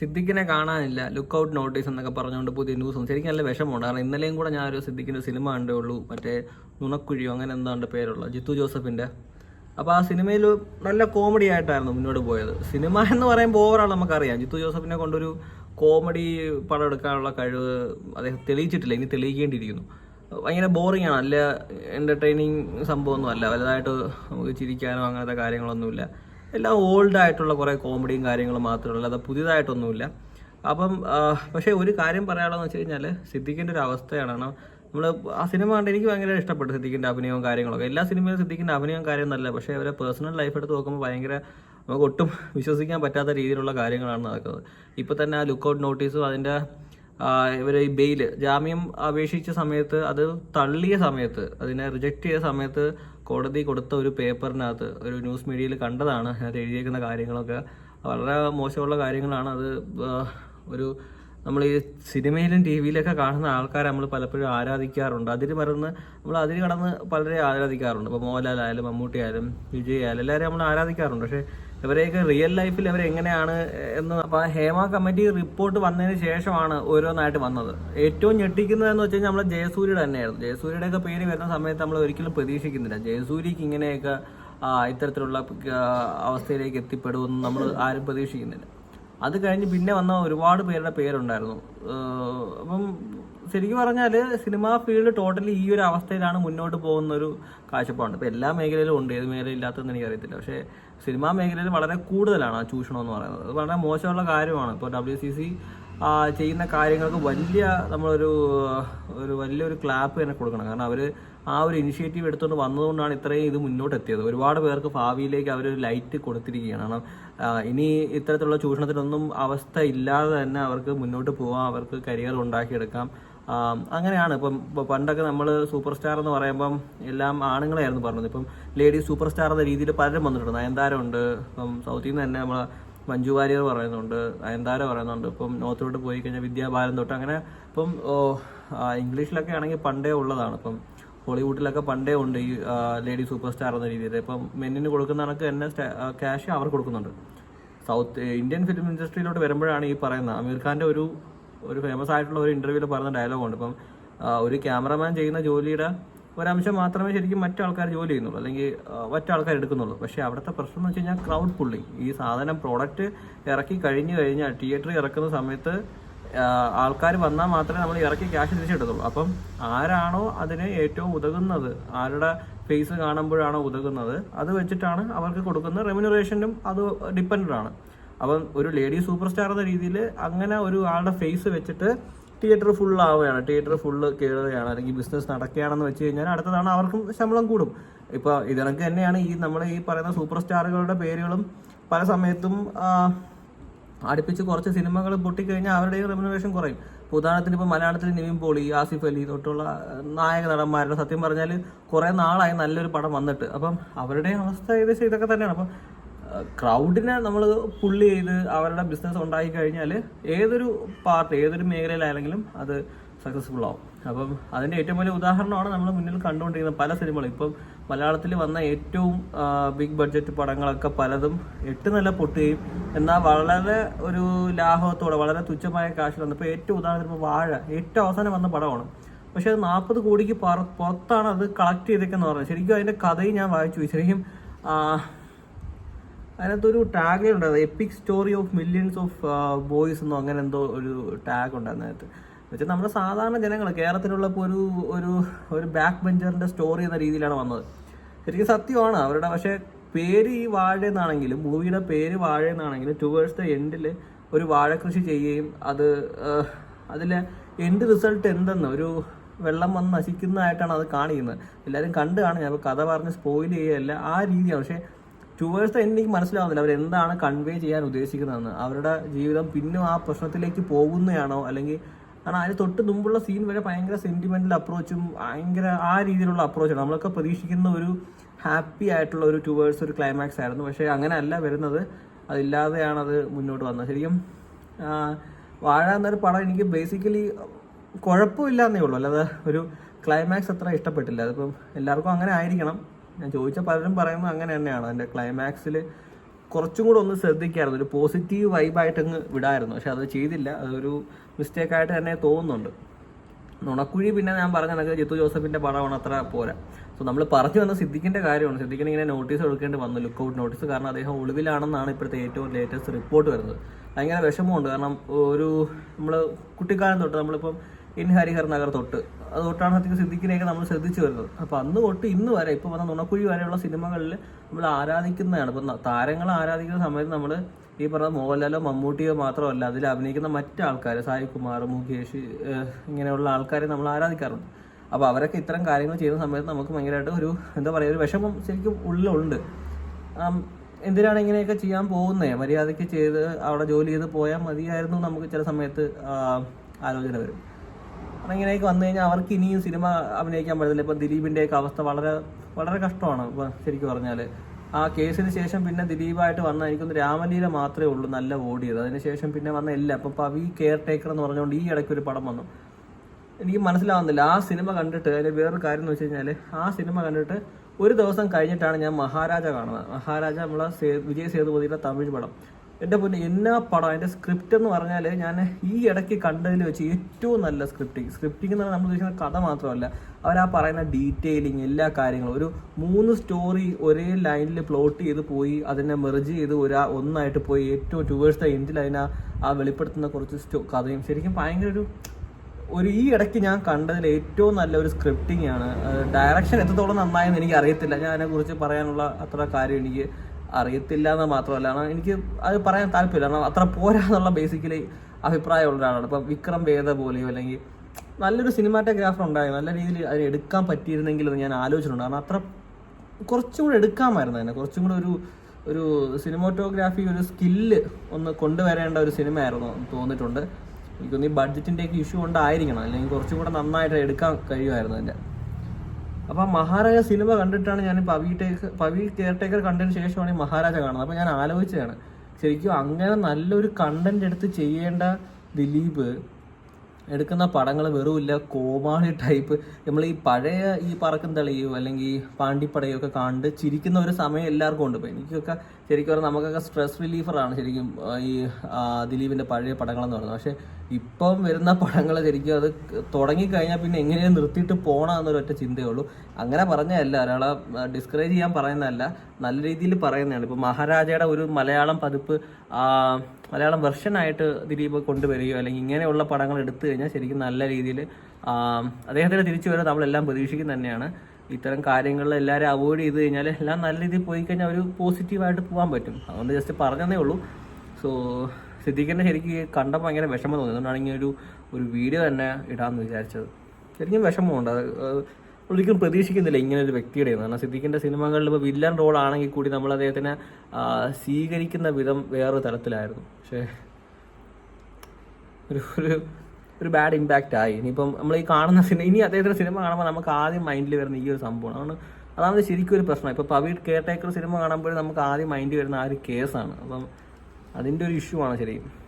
സിദ്ദിഖിനെ കാണാനില്ല. Look out notice എന്നൊക്കെ പറഞ്ഞുകൊണ്ട് പുതിയ ന്യൂസും ശരിക്കും നല്ല വിഷമമുണ്ട് കാരണം ഇന്നലെയും കൂടെ ഞാൻ ഒരു സിദ്ദിഖിന്റെ സിനിമ കണ്ടേ ഉള്ളൂ. മറ്റേ നുണക്കുഴിയോ അങ്ങനെ എന്താണ്ട് പേരുള്ള ജിത്തു ജോസഫിന്റെ അപ്പോൾ ആ സിനിമയിൽ നല്ല കോമഡി ആയിട്ടായിരുന്നു മുന്നോട്ട് പോയത്. സിനിമ എന്ന് പറയുമ്പോൾ ഓവറാൾ നമുക്കറിയാം. ജിത്തു ജോസഫിനെ കൊണ്ടൊരു കോമഡി പടം എടുക്കാനുള്ള കഴിവ് അദ്ദേഹം തെളിയിച്ചിട്ടില്ല. ഇനി തെളിയിക്കേണ്ടിയിരിക്കുന്നു. ഭയങ്കര ബോറിംഗ് ആണ്. അല്ല എന്റർടൈനിങ് സംഭവമൊന്നും അല്ല വലുതായിട്ട് നമുക്ക് ചിരിക്കാനോ അങ്ങനത്തെ കാര്യങ്ങളൊന്നുമില്ല. എല്ലാം ഓൾഡ് ആയിട്ടുള്ള കുറേ കോമഡിയും കാര്യങ്ങളും മാത്രമേ ഉള്ളൂ. അത് പുതിയതായിട്ടൊന്നുമില്ല. അപ്പം പക്ഷേ ഒരു കാര്യം പറയാനുള്ളതെന്ന് വെച്ച് കഴിഞ്ഞാൽ സിദ്ദിഖിന്റെ ഒരു അവസ്ഥയാണ്. നമ്മൾ ആ സിനിമ കണ്ട് എനിക്ക് ഭയങ്കര ഇഷ്ടപ്പെട്ടു സിദ്ദിഖിന്റെ അഭിനയവും കാര്യങ്ങളൊക്കെ. എല്ലാ സിനിമയിലും സിദ്ദിഖിന്റെ അഭിനയവും കാര്യം നല്ല പക്ഷേ അവരെ പേഴ്സണൽ ലൈഫ് എടുത്ത് നോക്കുമ്പോൾ ഭയങ്കര നമുക്ക് ഒട്ടും വിശ്വസിക്കാൻ പറ്റാത്ത രീതിയിലുള്ള കാര്യങ്ങളാണ് നടക്കുന്നത്. ഇപ്പോൾ തന്നെ ആ ലുക്കൗട്ട് നോട്ടീസും അതിന്റെ ഇവർ ഈ ബെയിൽ ജാമ്യം അപേക്ഷിച്ച സമയത്ത് അത് തള്ളിയ സമയത്ത് അതിനെ റിജക്റ്റ് ചെയ്ത സമയത്ത് കോടതി കൊടുത്ത ഒരു പേപ്പറിനകത്ത് ഒരു ന്യൂസ് മീഡിയയിൽ കണ്ടതാണ് അതിനകത്ത് എഴുതിയേക്കുന്ന കാര്യങ്ങളൊക്കെ. വളരെ മോശമുള്ള കാര്യങ്ങളാണ് അത് ഒരു നമ്മൾ ഈ സിനിമയിലും ടി വിയിലൊക്കെ കാണുന്ന ആൾക്കാരെ നമ്മൾ പലപ്പോഴും ആരാധിക്കാറുണ്ട്. അതിന് മറന്ന് നമ്മൾ അതിന് കടന്ന് പലരെ ആരാധിക്കാറുണ്ട്. ഇപ്പോൾ മോഹൻലാൽ ആയാലും മമ്മൂട്ടി ആയാലും വിജയ് ആയാലും എല്ലാവരെയും നമ്മൾ ആരാധിക്കാറുണ്ട്. പക്ഷേ ഇവരെയൊക്കെ റിയൽ ലൈഫിൽ അവരെങ്ങനെയാണ് എന്ന് അപ്പോൾ ഹേമ കമ്മിറ്റി റിപ്പോർട്ട് വന്നതിന് ശേഷമാണ് ഓരോന്നായിട്ട് വന്നത്. ഏറ്റവും ഞെട്ടിക്കുന്നതെന്ന് വെച്ച് കഴിഞ്ഞാൽ നമ്മൾ ജയസൂര്യയുടെ തന്നെയായിരുന്നു. ജയസൂര്യയുടെയൊക്കെ പേര് വരുന്ന സമയത്ത് നമ്മൾ ഒരിക്കലും പ്രതീക്ഷിക്കുന്നില്ല. ജയസൂര്യക്ക് ഇങ്ങനെയൊക്കെ ഇത്തരത്തിലുള്ള അവസ്ഥയിലേക്ക് എത്തിപ്പെടുമെന്ന് നമ്മൾ ആരും പ്രതീക്ഷിക്കുന്നില്ല. അത് കഴിഞ്ഞ് പിന്നെ വന്ന ഒരുപാട് പേരുടെ പേരുണ്ടായിരുന്നു. അപ്പം ശരിക്കും പറഞ്ഞാൽ സിനിമാ ഫീൽഡ് ടോട്ടലി ഈ ഒരു അവസ്ഥയിലാണ് മുന്നോട്ട് പോകുന്ന ഒരു കാഴ്ചപ്പാടുണ്ട്. ഇപ്പോൾ എല്ലാ മേഖലയിലും ഉണ്ട്. ഏത് മേഖല ഇല്ലാത്തതെന്ന് എനിക്കറിയത്തില്ല. പക്ഷേ സിനിമാ മേഖലയിൽ വളരെ കൂടുതലാണ് ആ ചൂഷണം എന്ന് പറയുന്നത്. അത് വളരെ മോശമുള്ള കാര്യമാണ്. ഇപ്പോൾ ഡബ്ല്യു സി സി ചെയ്യുന്ന കാര്യങ്ങൾക്ക് വലിയ നമ്മളൊരു ഒരു വലിയൊരു ക്ലാപ്പ് തന്നെ കൊടുക്കണം. കാരണം അവർ ആ ഒരു ഇനിഷ്യേറ്റീവ് എടുത്തുകൊണ്ട് വന്നതുകൊണ്ടാണ് ഇത്രയും ഇത് മുന്നോട്ട് എത്തിയത് ഒരുപാട് പേർക്ക് ഭാവിയിലേക്ക് അവർ ലൈറ്റ് കൊടുത്തിരിക്കുകയാണ്. കാരണം ഇനി ഇത്തരത്തിലുള്ള ചൂഷണത്തിനൊന്നും അവസ്ഥ ഇല്ലാതെ തന്നെ അവർക്ക് മുന്നോട്ട് പോകാം അവർക്ക് കരിയർ ഉണ്ടാക്കിയെടുക്കാം. അങ്ങനെയാണ്. ഇപ്പം പണ്ടൊക്കെ നമ്മൾ സൂപ്പർ സ്റ്റാർ എന്ന് പറയുമ്പം എല്ലാം ആണുങ്ങളായിരുന്നു പറഞ്ഞത്. ഇപ്പം ലേഡീസ് സൂപ്പർ സ്റ്റാർ എന്ന രീതിയിൽ പലരും വന്നിട്ടുണ്ട്. നയൻതാര ഉണ്ട് ഇപ്പം സൗത്തിൽ നിന്ന് തന്നെ നമ്മൾ മഞ്ജു വാര്യർ പറയുന്നുണ്ട്. നയൻതാര പറയുന്നുണ്ട്. ഇപ്പം നോർത്തിലോട്ട് പോയി കഴിഞ്ഞാൽ വിദ്യാബാലൻ തൊട്ട് അങ്ങനെ ഇപ്പം ഇംഗ്ലീഷിലൊക്കെ ആണെങ്കിൽ പണ്ടേ ഉള്ളതാണ്. ഇപ്പം ഹോളിവുഡിലൊക്കെ പണ്ടേ ഉണ്ട് ഈ ലേഡി സൂപ്പർ സ്റ്റാർ എന്ന രീതിയിൽ. ഇപ്പം മെന്നിന് കൊടുക്കുന്ന കണക്ക് തന്നെ ക്യാഷ് അവർ കൊടുക്കുന്നുണ്ട്. സൗത്ത് ഇന്ത്യൻ ഫിലിം ഇൻഡസ്ട്രിയിലോട്ട് വരുമ്പോഴാണ് ഈ പറയുന്നത്. അമീർ ഖാന്റെ ഒരു ഒരു ഫേമസ് ആയിട്ടുള്ള ഒരു ഇന്റർവ്യൂവിൽ പറഞ്ഞ ഡയലോഗുണ്ട് ഇപ്പം ഒരു ക്യാമറമാൻ ചെയ്യുന്ന ജോലിയുടെ ഒരംശം മാത്രമേ ശരിക്കും മറ്റു ആൾക്കാർ ജോലി ചെയ്യുന്നുള്ളൂ. അല്ലെങ്കിൽ മറ്റു ആൾക്കാർ എടുക്കുന്നുള്ളൂ. പക്ഷേ അവിടുത്തെ പ്രശ്നം എന്ന് വെച്ച് കഴിഞ്ഞാൽ ക്രൗഡ് പുള്ളിങ് ഈ സാധനം പ്രോഡക്റ്റ് ഇറക്കി കഴിഞ്ഞു കഴിഞ്ഞാൽ തിയേറ്ററിൽ ഇറക്കുന്ന സമയത്ത് ആൾക്കാർ വന്നാൽ മാത്രമേ നമ്മൾ ഇറക്കി ക്യാഷ് തിരിച്ചെടുത്തുള്ളൂ. അപ്പം ആരാണോ അതിന് ഏറ്റവും ഉതകുന്നത് ആരുടെ ഫേസ് കാണുമ്പോഴാണോ ഉതകുന്നത് അത് വെച്ചിട്ടാണ് അവർക്ക് കൊടുക്കുന്ന റെമ്യൂണറേഷനും അത് ഡിപ്പെൻഡ് ആണ്. അപ്പം ഒരു ലേഡി സൂപ്പർ സ്റ്റാർ എന്ന രീതിയിൽ അങ്ങനെ ഒരു ആളുടെ ഫേസ് വെച്ചിട്ട് തിയേറ്റർ ഫുൾ ആവുകയാണ്. തിയേറ്റർ ഫുള്ള് കയറുകയാണ് അല്ലെങ്കിൽ ബിസിനസ് നടക്കുകയാണെന്ന് വെച്ച് കഴിഞ്ഞാൽ അടുത്തതാണ് അവർക്കും ശമ്പളം കൂടും. ഇപ്പോൾ ഇതിനൊക്കെ തന്നെയാണ് ഈ നമ്മൾ ഈ പറയുന്ന സൂപ്പർ സ്റ്റാറുകളുടെ പേരുകളും പല സമയത്തും അടുപ്പിച്ച് കുറച്ച് സിനിമകൾ പൊട്ടിക്കഴിഞ്ഞാൽ അവരുടെയും റെമ്യൂണറേഷൻ കുറയും. ഇപ്പോൾ ഉദാഹരണത്തിന് ഇപ്പോൾ മലയാളത്തിൽ നിവിൻ പോളി ആസിഫ് അലി തൊട്ടുള്ള നായക നടന്മാരുടെ സത്യം പറഞ്ഞാൽ കുറേ നാളായി നല്ലൊരു പടം വന്നിട്ട്. അപ്പം അവരുടെ അവസ്ഥ ഏകദേശം ഇതൊക്കെ തന്നെയാണ്. അപ്പം ക്രൗഡിനെ നമ്മൾ പുള്ളി ചെയ്ത് അവരുടെ ബിസിനസ് ഉണ്ടാക്കി കഴിഞ്ഞാൽ ഏതൊരു പാർട്ട് ഏതൊരു മേഖലയിലായാലെങ്കിലും അത് സക്സസ്ഫുൾ ആവും. അപ്പം അതിന്റെ ഏറ്റവും വലിയ ഉദാഹരണമാണ് നമ്മൾ മുന്നിൽ കണ്ടുകൊണ്ടിരിക്കുന്ന പല സിനിമകളും. ഇപ്പം മലയാളത്തിൽ വന്ന ഏറ്റവും ബിഗ് ബഡ്ജറ്റ് പടങ്ങളൊക്കെ പലതും എട്ട് നില പൊട്ടുകയും എന്നാൽ വളരെ ഒരു ലാഭത്തോടെ വളരെ തുച്ഛമായ കാശിൽ വന്നപ്പോൾ ഏറ്റവും ഉദാഹരണത്തിന് വാഴ ഏറ്റവും അവസാനം വന്ന പടമാണ്. പക്ഷേ അത് നാൽപ്പത് കോടിക്ക് പുറ പുറത്താണ് അത് കളക്ട് ചെയ്തേക്കെന്ന് പറഞ്ഞത്. ശരിക്കും അതിന്റെ കഥയും ഞാൻ വായിച്ചു. ശരിക്കും അതിനകത്തൊരു ടാഗ് ഉണ്ടായിരുന്നു epic story of millions of boys എന്നോ അങ്ങനെ എന്തോ ഒരു ടാഗ് ഉണ്ടായിരുന്നു അതിനകത്ത്. വെച്ചാൽ നമ്മുടെ സാധാരണ ജനങ്ങൾ കേരളത്തിലുള്ളപ്പോൾ ഒരു ഒരു ഒരു ബാക്ക് ബെഞ്ചറിന്റെ സ്റ്റോറി എന്ന രീതിയിലാണ് വന്നത്. ശരിക്കും സത്യമാണ്. അവരുടെ പക്ഷേ പേര് ഈ വാഴ എന്നാണെങ്കിലും മൂവിയുടെ പേര് വാഴ എന്നാണെങ്കിലും ടുവേഴ്സ് ദ എൻഡിൽ ഒരു വാഴ കൃഷി ചെയ്യുകയും അത് അതിലെ എൻഡ് റിസൾട്ട് എന്തെന്ന് ഒരു വെള്ളം വന്ന് നശിക്കുന്നതായിട്ടാണ് അത് കാണിക്കുന്നത്. എല്ലാവരും കണ്ടു കാണുക ഞാൻ കഥ പറഞ്ഞ് സ്പോയിൽ ചെയ്യുകയല്ല. ആ രീതിയാണ്. പക്ഷേ ടുവേഴ്സ് എനിക്ക് മനസ്സിലാവുന്നില്ല. അവർ എന്താണ് കൺവേ ചെയ്യാൻ ഉദ്ദേശിക്കുന്നതെന്ന്. അവരുടെ ജീവിതം പിന്നും ആ പ്രശ്നത്തിലേക്ക് പോകുന്നതാണോ അല്ലെങ്കിൽ കാരണം അതിന് തൊട്ട് മുമ്പുള്ള സീൻ വരെ ഭയങ്കര സെന്റിമെന്റൽ അപ്രോച്ചും ഭയങ്കര ആ രീതിയിലുള്ള അപ്രോച്ചാണ് നമ്മളൊക്കെ പ്രതീക്ഷിക്കുന്ന ഒരു ഹാപ്പി ആയിട്ടുള്ള ഒരു ടുവേഴ്സ് ഒരു ക്ലൈമാക്സ് ആയിരുന്നു. പക്ഷേ അങ്ങനെയല്ല വരുന്നത്. അതില്ലാതെയാണ് അത് മുന്നോട്ട് വന്നത്. ശരിക്കും വാഴ എന്നൊരു പടം എനിക്ക് ബേസിക്കലി കുഴപ്പമില്ല എന്നേ ഉള്ളൂ. അല്ലാതെ ഒരു ക്ലൈമാക്സ് അത്ര ഇഷ്ടപ്പെട്ടില്ല. അതിപ്പം എല്ലാവർക്കും അങ്ങനെ ആയിരിക്കണം. ഞാൻ ചോദിച്ച പലരും പറയുന്നത് അങ്ങനെ തന്നെയാണ്. അതിന്റെ ക്ലൈമാക്സിൽ കുറച്ചും കൂടെ ഒന്ന് ശ്രദ്ധിക്കായിരുന്നു. ഒരു പോസിറ്റീവ് വൈബായിട്ട് അങ്ങ് വിടായിരുന്നു. പക്ഷെ അത് ചെയ്തില്ല. അതൊരു മിസ്റ്റേക്ക് ആയിട്ട് തന്നെ തോന്നുന്നുണ്ട്. നുണക്കുഴി പിന്നെ ഞാൻ പറഞ്ഞ കണക്ക് ജിത്തു ജോസഫിന്റെ പടമാണ് അത്ര പോരാ. സോ നമ്മൾ പറഞ്ഞു വന്ന സിദ്ധിക്കേണ്ട കാര്യമാണ്. സിദ്ദിഖിന് ഇങ്ങനെ നോട്ടീസ് കൊടുക്കേണ്ടി വന്നു. ലുക്കൗട്ട് നോട്ടീസ് കാരണം അദ്ദേഹം ഒളിവിലാണെന്നാണ് ഇപ്പോഴത്തെ ഏറ്റവും ലേറ്റസ്റ്റ് റിപ്പോർട്ട് വരുന്നത്. ഭയങ്കര വിഷമമുണ്ട്. കാരണം ഒരു നമ്മൾ കുട്ടിക്കാലം തൊട്ട് നമ്മളിപ്പം ഇൻ ഹരിഹർ നഗർ തൊട്ട്. അത് തൊട്ടാണ് സത്യത്തിൽ സിദ്ദിഖിനെയൊക്കെ നമ്മൾ ശ്രദ്ധിച്ചു വരുന്നത്. അപ്പോൾ അന്ന് തൊട്ട് ഇന്ന് വരെ ഇപ്പോൾ വന്ന നുണക്കുഴി വരെയുള്ള സിനിമകളിൽ നമ്മൾ ആരാധിക്കുന്നതാണ്. ഇപ്പം താരങ്ങളെ ആരാധിക്കുന്ന സമയത്ത് നമ്മൾ ഈ പറഞ്ഞ മോഹൻലാലോ മമ്മൂട്ടിയോ മാത്രമല്ല അതിൽ അഭിനയിക്കുന്ന മറ്റു ആൾക്കാർ സായി കുമാർ മുകേഷ് ഇങ്ങനെയുള്ള ആൾക്കാരെ നമ്മൾ ആരാധിക്കാറുണ്ട്. അപ്പോൾ അവരൊക്കെ ഇത്തരം കാര്യങ്ങൾ ചെയ്യുന്ന സമയത്ത് നമുക്ക് ഭയങ്കരമായിട്ട് ഒരു എന്താ പറയുക ഒരു വിഷമം ശരിക്കും ഉള്ളിലുണ്ട്. എന്തിനാണ് ഇങ്ങനെയൊക്കെ ചെയ്യാൻ പോകുന്നത് മര്യാദയ്ക്ക് ചെയ്ത് അവിടെ ജോലി ചെയ്ത് പോയാൽ മതിയായിരുന്നു നമുക്ക് ചില സമയത്ത് ആലോചന വരും. കാരണം ഇങ്ങനെയൊക്കെ വന്നു കഴിഞ്ഞാൽ അവർക്ക് ഇനിയും സിനിമ അഭിനയിക്കാൻ പറ്റത്തില്ല. ഇപ്പം ദിലീപിന്റെയൊക്കെ അവസ്ഥ വളരെ വളരെ കഷ്ടമാണ് ഇപ്പം ശരിക്കും പറഞ്ഞാൽ ആ കേസിന് ശേഷം പിന്നെ ദിലീപായിട്ട് വന്ന എനിക്കൊന്ന് രാമലീല മാത്രമേ ഉള്ളൂ നല്ല ഓടിയത്. അതിനുശേഷം പിന്നെ വന്ന എല്ലാം. അപ്പം പവി കെയർ ടേക്കർ എന്ന് പറഞ്ഞുകൊണ്ട് ഈ ഇടയ്ക്ക് ഒരു പടം വന്നു. എനിക്ക് മനസ്സിലാവുന്നില്ല. ആ സിനിമ കണ്ടിട്ട് അതിൽ വേറൊരു കാര്യം എന്ന് വെച്ച് കഴിഞ്ഞാൽ ആ സിനിമ കണ്ടിട്ട് ഒരു ദിവസം കഴിഞ്ഞിട്ടാണ് ഞാൻ മഹാരാജ കാണുന്നത്. മഹാരാജ നമ്മളെ വിജയ് സേതുപതിയുടെ തമിഴ് പടം. എന്റെ പൊന്നെ എന്നാ പടം? അതിന്റെ സ്ക്രിപ്റ്റ് എന്ന് പറഞ്ഞാൽ ഞാൻ ഈ ഇടയ്ക്ക് കണ്ടതിൽ വെച്ച് ഏറ്റവും നല്ല സ്ക്രിപ്റ്റിംഗ് സ്ക്രിപ്റ്റിംഗ് എന്ന് പറഞ്ഞാൽ നമ്മൾ ഉദ്ദേശിക്കുന്ന കഥ മാത്രമല്ല അവരാ പറയുന്ന ഡീറ്റെയിലിംഗ് എല്ലാ കാര്യങ്ങളും. ഒരു മൂന്ന് സ്റ്റോറി ഒരേ ലൈനിൽ പ്ലോട്ട് ചെയ്ത് പോയി അതിനെ മെർജ് ചെയ്ത് ഒരാ ഒന്നായിട്ട് പോയി ഏറ്റവും ടുവേഴ്സ് ദ എൻഡിൽ അതിനെ ആ വെളിപ്പെടുത്തുന്ന കുറച്ച് സ്റ്റോ കഥയും. ശരിക്കും ഭയങ്കര ഒരു ഒരു ഈ ഇടയ്ക്ക് ഞാൻ കണ്ടതിൽ ഏറ്റവും നല്ല ഒരു സ്ക്രിപ്റ്റിംഗ് ആണ്. ഡയറക്ഷൻ എത്രത്തോളം നന്നായെന്ന് എനിക്ക് അറിയത്തില്ല ഞാൻ അതിനെക്കുറിച്ച് പറയാനുള്ള അത്ര കാര്യം എനിക്ക് അറിയത്തില്ല എന്ന് മാത്രമല്ല. കാരണം എനിക്ക് അത് പറയാൻ താല്പര്യമില്ല. കാരണം അത്ര പോരാ എന്നുള്ള ബേസിക്കലി അഭിപ്രായമുള്ള ഒരാളാണ്. ഇപ്പം വിക്രം വേദ പോലെയോ അല്ലെങ്കിൽ നല്ലൊരു സിനിമാറ്റോഗ്രാഫർ ഉണ്ടായി. നല്ല രീതിയിൽ അതിന് എടുക്കാൻ പറ്റിയിരുന്നെങ്കിൽ എന്ന് ഞാൻ ആലോചിച്ചിട്ടുണ്ട്. കാരണം അത്ര കുറച്ചും കൂടെ എടുക്കാമായിരുന്നു അതിനെ. കുറച്ചും കൂടെ ഒരു ഒരു സിനിമാറ്റോഗ്രാഫി ഒരു സ്കില്ല് ഒന്ന് കൊണ്ടുവരേണ്ട ഒരു സിനിമയായിരുന്നു തോന്നിയിട്ടുണ്ട്. എനിക്കൊന്ന് ഈ ബഡ്ജറ്റിന്റെയൊക്കെ ഇഷ്യൂ കൊണ്ടായിരിക്കണം. അല്ലെങ്കിൽ കുറച്ചും കൂടെ നന്നായിട്ട് എടുക്കാൻ കഴിയുമായിരുന്നു അതിന്റെ. അപ്പം മഹാരാജ സിനിമ കണ്ടിട്ടാണ് ഞാൻ Pavi taker Pavi caretaker കണ്ടതിന് ശേഷമാണ് ഈ മഹാരാജ കാണുന്നത്. അപ്പോൾ ഞാൻ ആലോചിച്ചതാണ് ശരിക്കും അങ്ങനെ നല്ലൊരു കണ്ടന്റ് എടുത്ത് ചെയ്യേണ്ട ദിലീപ് എടുക്കുന്ന പടങ്ങൾ വെറുമില്ല കോമാളി ടൈപ്പ് നമ്മൾ ഈ പഴയ ഈ പറക്കും തളിയോ അല്ലെങ്കിൽ പാണ്ടിപ്പടയോ ഒക്കെ കണ്ട് ചിരിക്കുന്ന ഒരു സമയം എല്ലാവർക്കും ഉണ്ട്. ഇപ്പം എനിക്കൊക്കെ ശരിക്കും പറഞ്ഞാൽ നമുക്കൊക്കെ സ്ട്രെസ് റിലീഫറാണ് ശരിക്കും ഈ ദിലീപിന്റെ പഴയ പടങ്ങളെന്ന് പറയുന്നത്. പക്ഷേ ഇപ്പം വരുന്ന പടങ്ങൾ ശരിക്കും അത് തുടങ്ങിക്കഴിഞ്ഞാൽ പിന്നെ എങ്ങനെയാണ് നിർത്തിയിട്ട് പോകണം എന്നൊരൊറ്റ ചിന്തയേ ഉള്ളൂ അങ്ങനെ പറഞ്ഞതല്ല ഒരാളെ ഡിസ്കറേജ് ചെയ്യാൻ പറയുന്നതല്ല നല്ല രീതിയിൽ പറയുന്നതാണ്. ഇപ്പോൾ മഹാരാജയുടെ ഒരു മലയാളം പതിപ്പ് മലയാളം വെർഷനായിട്ട് ദിലീപ് കൊണ്ടുവരികയോ അല്ലെങ്കിൽ ഇങ്ങനെയുള്ള പടങ്ങൾ എടുത്തു കഴിഞ്ഞാൽ ശരിക്കും നല്ല രീതിയിൽ അദ്ദേഹത്തിന്റെ തിരിച്ചു വരാൻ നമ്മളെല്ലാം പ്രതീക്ഷിക്കുന്നത് തന്നെയാണ്. ഇത്തരം കാര്യങ്ങളിൽ എല്ലാവരും അവോയ്ഡ് ചെയ്ത് കഴിഞ്ഞാൽ എല്ലാം നല്ല രീതിയിൽ പോയി കഴിഞ്ഞാൽ ഒരു പോസിറ്റീവായിട്ട് പോകാൻ പറ്റും. അതുകൊണ്ട് ജസ്റ്റ് പറഞ്ഞതേ ഉള്ളൂ. സോ സിദ്ദീഖിനെ ശരിക്കും കണ്ടപ്പോൾ ഭയങ്കര വിഷമം തോന്നി. അതുകൊണ്ടാണ് ഇങ്ങനെ ഒരു ഒരു വീഡിയോ തന്നെ ഇടാമെന്ന് വിചാരിച്ചത്. ശരിക്കും വിഷമമുണ്ട്. അത് ഒരിക്കലും പ്രതീക്ഷിക്കുന്നില്ല ഇങ്ങനെ ഒരു വ്യക്തിയുടെ കാരണം സിദ്ധിക്കിന്റെ സിനിമകളിൽ ഇപ്പോൾ വില്ലൻ റോളാണെങ്കിൽ കൂടി നമ്മൾ അദ്ദേഹത്തിനെ സ്വീകരിക്കുന്ന വിധം വേറൊരു തലത്തിലായിരുന്നു പക്ഷേ ഒരു ഒരു ഒരു ബാഡ് ഇമ്പാക്റ്റ് ആയി. ഇനിയിപ്പം നമ്മൾ ഈ കാണുന്ന സിനിമ ഇനി അദ്ദേഹത്തിന്റെ സിനിമ കാണുമ്പോൾ നമുക്ക് ആദ്യം മൈൻഡിൽ വരുന്ന ഈ ഒരു സംഭവമാണ്. അതുകൊണ്ട് അതാണ് ശരിക്കും ഒരു പ്രശ്നം. ഇപ്പോൾ പവീർ കെയർ ടേക്കർ സിനിമ കാണുമ്പോൾ നമുക്ക് ആദ്യം മൈൻഡിൽ വരുന്ന ആ ഒരു കേസാണ് അപ്പം അതിന്റെ ഒരു ഇഷ്യൂ ആണ് ശരിക്കും.